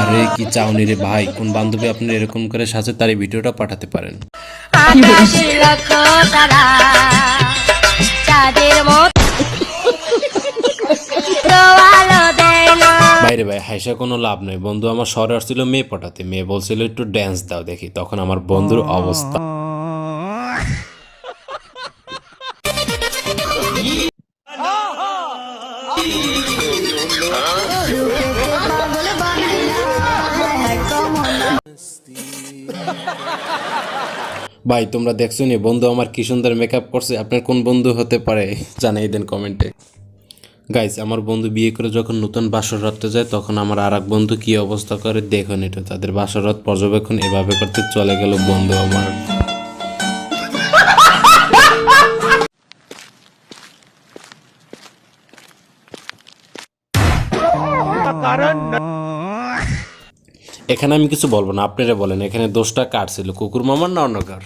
আরে কি চাউনি রে ভাই কোন বান্ধবী আপনার এরকম করে সাজে তার এই ভিডিওটা পাঠাতে পারেন? বাইরে ভাই হাইসা কোনো লাভ নেই। বন্ধু আমার শহরে আসছিল মেয়ে পটাতে মেয়ে বলছিল একটু ড্যান্স দাও দেখি। তখন আমার বন্ধুর অবস্থা। ভাই, তোমরা দেখছ নি, বন্ধু আমার কি সুন্দর মেকআপ করছে, আপনার কোন বন্ধু হতে পারে জানাই দেন কমেন্টে গাইস আমার বন্ধু বিয়ে করে যখন নতুন বাসররাতে যায়, তখন আমার আর বন্ধু কি অবস্থা করে দেখুন এটা তাদের বাসররাত পর্যবেক্ষণ এভাবে করতে চলে গেল বন্ধু আমার। এখানে আমি কিছু বলব না আপনারা বলেন এখানে দোষটা কার ছিল কুকুর মামার না অন্য কার?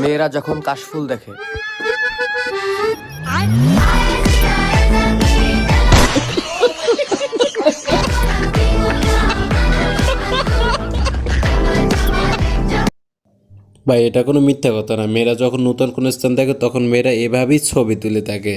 মেয়েরা যখন কাশফুল দেখে। ভাই এটা কোনো মিথ্যা কথা না। মেয়েরা যখন নতুন কোনো স্থান থাকে তখন মেয়েরা এভাবেই ছবি তুলে থাকে।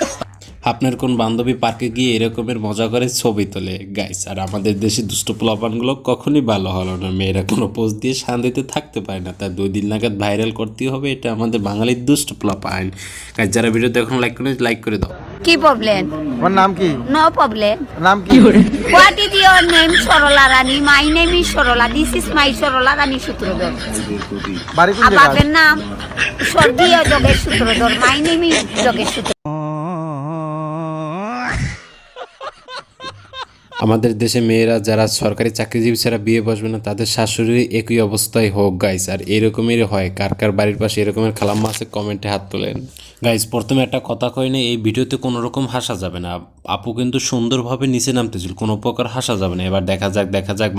আপনার কোন বান্ধবী পার্কে গিয়ে এরকমের মজা করে ছবি তোলে? গাইস আর আমাদের দেশে দুষ্ট পোলাপানগুলো কখনই ভালো হলো না। মেয়েরা কোনো পোস্ট দিয়ে শান্তিতে থাকতে পারে না। তাই দুই দিন নাগাদ ভাইরাল করতেই হবে এটা আমাদের বাঙালির দুষ্ট পোলাপান। গাইস যারা ভিডিও দেখুন লাইক করে লাইক করে দাও। কি প্রবলেম তোমার নাম কি? নো প্রবলেম নাম কি? What is your name Sarala Rani my name is Sarala this is my Sarala Rani Sutradhar বাড়ি কোন জায়গায়? বাপের নাম? স্বর্গীয় Jogesh Sutradhar. My name is Jogesh Sutra আমাদের দেশে মেয়েরা যারা সরকারি চাকরিজীবী ছাড়া বিয়ে বসবে না, তাদের শাশুড়ি একই অবস্থায় হোক গাইস আর এরকমেরই হয়। কার কার বাড়ির পাশে এরকমের খালাম্মা আছে কমেন্টে হাত তোলেন। গাইস প্রথমে একটা কথা কই না, এই ভিডিওতে কোনো রকম হাসা যাবে না। আপু কিন্তু সুন্দরভাবে নিচে নামতেছিল, কোনো প্রকার হাসা যাবে না। এবার দেখা যাক দেখা যাক।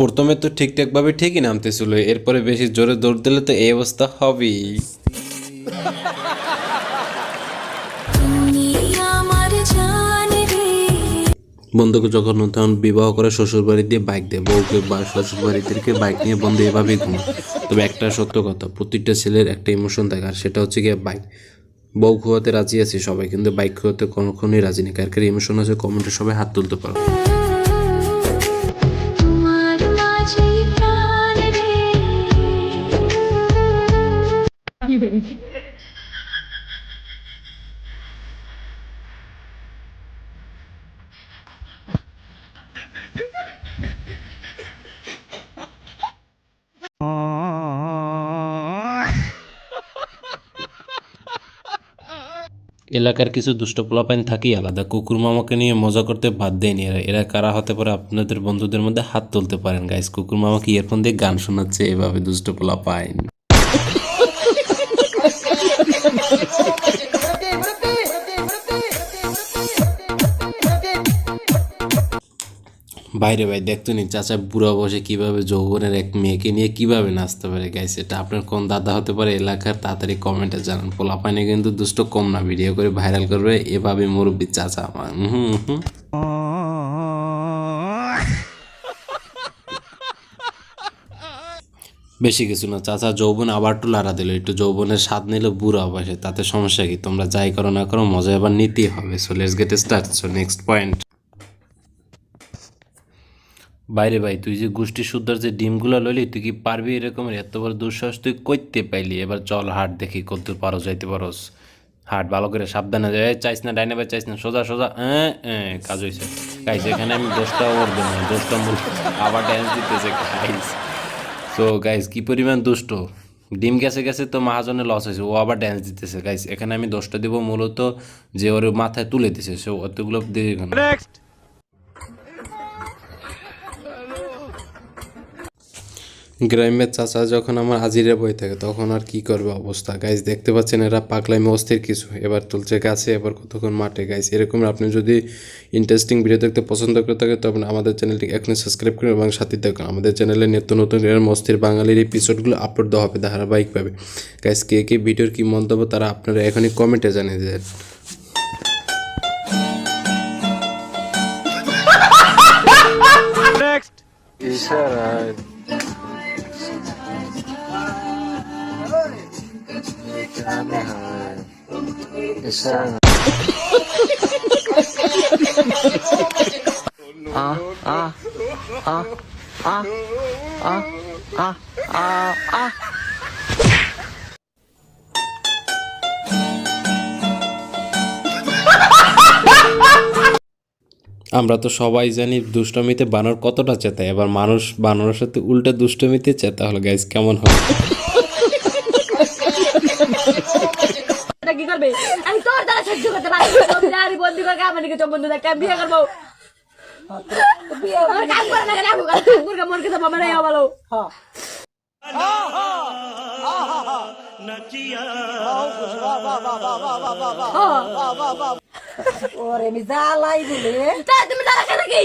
প্রথমে তো ঠিকঠাকভাবে ঠিকই নামতেছিল, এরপরে বেশি জোরে দৌড় দিলে তো এই অবস্থা হবেই। বন্ধুকে যখন তখন বিবাহ করে শ্বশুর বাড়ি দিয়ে বাইক দেয়, বউকে বা শ্বশুর বাড়িদেরকে বাইক নিয়ে বন্ধু এভাবেই ঘুমো তবে একটা সত্য কথা, প্রতিটা ছেলের একটা ইমোশন থাকে, আর সেটা হচ্ছে গিয়ে বাইক বউ খোয়াতে রাজি আছে সবাই, কিন্তু বাইক খোয়াতে কখনোই রাজি নেই, কার ইমোশন আছে কমেন্টে সবাই হাত তুলতে পারো এলাকার কিছু দুষ্ট পোলাপাইন থাকি আলাদা কুকুর মামাকে নিয়ে মজা করতে বাদ দেয়নি এরা এরা কারা হতে পারে আপনাদের বন্ধুদের মধ্যে হাত তুলতে পারেন গাইস কুকুর মামাকে ইয়ারফোন দিয়ে গান শোনাচ্ছে এভাবে দুষ্ট পোলাপাইন বাইরে ভাই দেখতো নি, চাচা বুড়া বসে কীভাবে যৌবনের এক মেয়েকে নিয়ে কীভাবে নাচতে পারে গাইস এটা আপনার কোন দাদা হতে পারে এলাকার, তাড়াতাড়ি কমেন্টে জানান। পোলাপাইনে কিন্তু দুষ্ট কম না ভিডিও করে ভাইরাল করবে এভাবে মুরব্বী চাচা আমার। হুম হুম বেশি কিছু না, চাচা যৌবন আবার একটু লাড়া দিল, একটু যৌবনের স্বাদ নিল বুড়া বয়সে, তাতে সমস্যা কি? তোমরা যাই করো না করো, মজা এবার নিতেই হবে। So let's get start so next point বাইরে ভাই, তুই যে গোষ্ঠী শুদ্ধার যে ডিমগুলো লইলি, তুই কি পারবি এরকমের এত বড় দুঃসাহস তুই করতে পাইলি? এবার চল হাট দেখি কত পারো, যাইতে পারোস। হাট ভালো করে সাবধানে যায় চাইস না, ডাইনে চাইস না। সোজা সোজা। হ্যাঁ হ্যাঁ কাজ হয়েছে গাইস, এখানে আমি দশটা ওর দেবো দশটা মূল। আবার ড্যান্স দিতেছে, গাইস। তো গাইস, কি পরিমাণ দুষ্ট। ডিম গেছে গেছে তো মহাজনের লস হয়েছে। ও আবার ড্যান্স দিতেছে, গাইস। এখানে আমি দশটা দেবো মূলত যে ওর মাথায় তুলে দিছে। সে অতগুলো দিয়ে না গ্রামের চাচা যখন আমার হাজিরে বই থাকে তখন আর কি করবে অবস্থা? গাইজ দেখতে পাচ্ছেন এরা পাকলাইমে অস্থির কিছু। এবার তুলছে গাছে এবার কতক্ষণ মাঠে? গাইজ এরকম আপনি যদি ইন্টারেস্টিং ভিডিও দেখতে পছন্দ করে থাকে তবে আমাদের চ্যানেলটি এখনই সাবস্ক্রাইব করুন এবং সাথে দেখুন আমাদের চ্যানেলে নিত্য নতুন এরকম অস্থির বাঙালির এপিসোডগুলো আপলোড দেওয়া হবে ধারাবাহিকভাবে। গাইজ কে কে ভিডিওর কী মন্তব্য তারা আপনারা এখনই কমেন্টে জানিয়ে দেন। আমরা তো সবাই জানি দুষ্টমিতে বানর কতটা চেতায়, এবার মানুষ বানরের সাথে উল্টা দুষ্টমিতে চেতা হলো গাইজ কেমন হয়? এটা কি করবে? আমি তোর দ্বারা সহ্য করতে পারি। আমি বন্দি করে আমার দিকে বন্ধু দেখতে আমি বিয়ে করব। কাম করে না করে মন খেতে পাবো না ভালো। ওরে আমি জ্বালাই দিলে। তুমি দ্বারা কেন কি?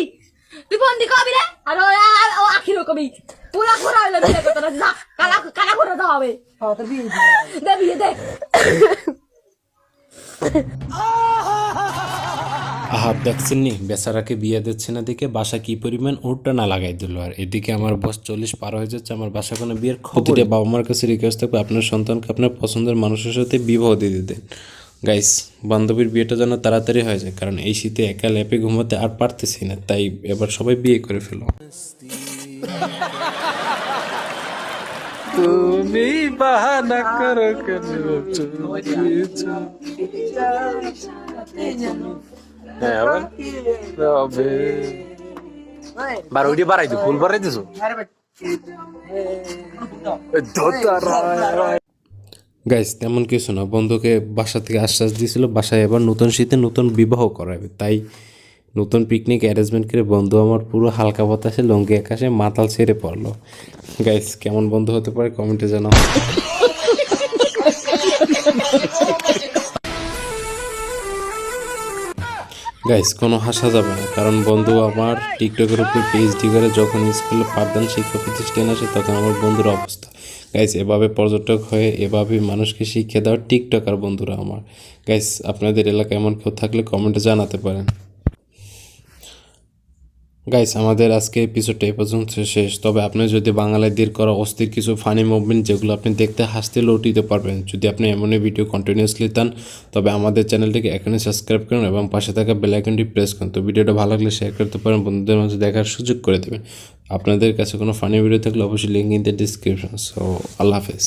তুই বন্দি কবি রে? আর ও আখিরও কবি পুরা পুরা হইল বিয়ে করতে না কালা কালা করে দেওয়া হবে। বিয়ে দে। আহা দেখছেন নি বেচারাকে বিয়ে দিচ্ছে না দেখে বাসা কি পরিমাণ উল্টা না লাগাই দিল। আর এদিকে আমার বয়স চল্লিশ পার হয়ে যাচ্ছে আমার বাসা কোনো বিয়ের প্রতিটা বাবা মার কাছে রিকোয়েস্ট থাকবে আপনার সন্তানকে আপনার পছন্দের মানুষের সাথে বিবাহ দিয়ে দিতেন গাইস বান্ধবীর বিয়েটা যেন তাড়াতাড়ি হয়ে যায় কারণ এই শীতে একা ল্যাপে ঘুমাতে আর পারতেছি না তাই এবার সবাই বিয়ে করে ফেলো। তুমি বাহানা করো কেন? হ্যাঁ বার ওইটা বাড়াই দিও ফুল বাড়াই দিছো? গাইস তেমন কিছু না। বন্ধুকে বাসা থেকে আশ্বাস দিয়েছিল, বাসায় এবার নতুন শীতে নতুন বিবাহ করাবে, তাই নতুন পিকনিক অ্যারেঞ্জমেন্ট করে বন্ধু আমার পুরো হালকা বাতাসে লঙ্গি আকাশে মাতাল ছেড়ে পড়ল। গাইস কেমন বন্ধু হতে পারে কমেন্টে জানাও। গাইস কোনো হাসা যাবে না, কারণ বন্ধু আমার টিকটকের উপর পিএইচডি করে যখন স্কুলে পাঠদান শিক্ষা প্রতিষ্ঠান আসে, তখন আমার বন্ধুর অবস্থা। গাইস এভাবে পর্যটক হয়ে এভাবে মানুষকে শিক্ষা দেওয়ার টিকটকার বন্ধুরা আমার। গাইস আপনাদের এলাকায় এমন কেউ থাকলে কমেন্টে জানাতে পারেন। গাইস আমাদের আজকে এপিসোডটা এই পর্যন্ত শেষ। তবে আপনি যদি বাঙালিদের করা অস্থির কিছু ফানি মুভমেন্ট যেগুলো আপনি দেখতে হাসতে লৌটিতে পারবেন, যদি আপনি এমনই ভিডিও কন্টিনিউসলি চান তবে আমাদের চ্যানেলটিকে এখনই সাবস্ক্রাইব করুন এবং পাশে থাকা বেল আইকনটি প্রেস করুন। তো ভিডিওটা ভালো লাগলে শেয়ার করতে পারেন, বন্ধুদের মাঝে দেখার সুযোগ করে দেবেন। আপনাদের কাছে কোনো ফানি ভিডিও থাকলে অবশ্যই link in the description so আল্লাহ হাফেজ।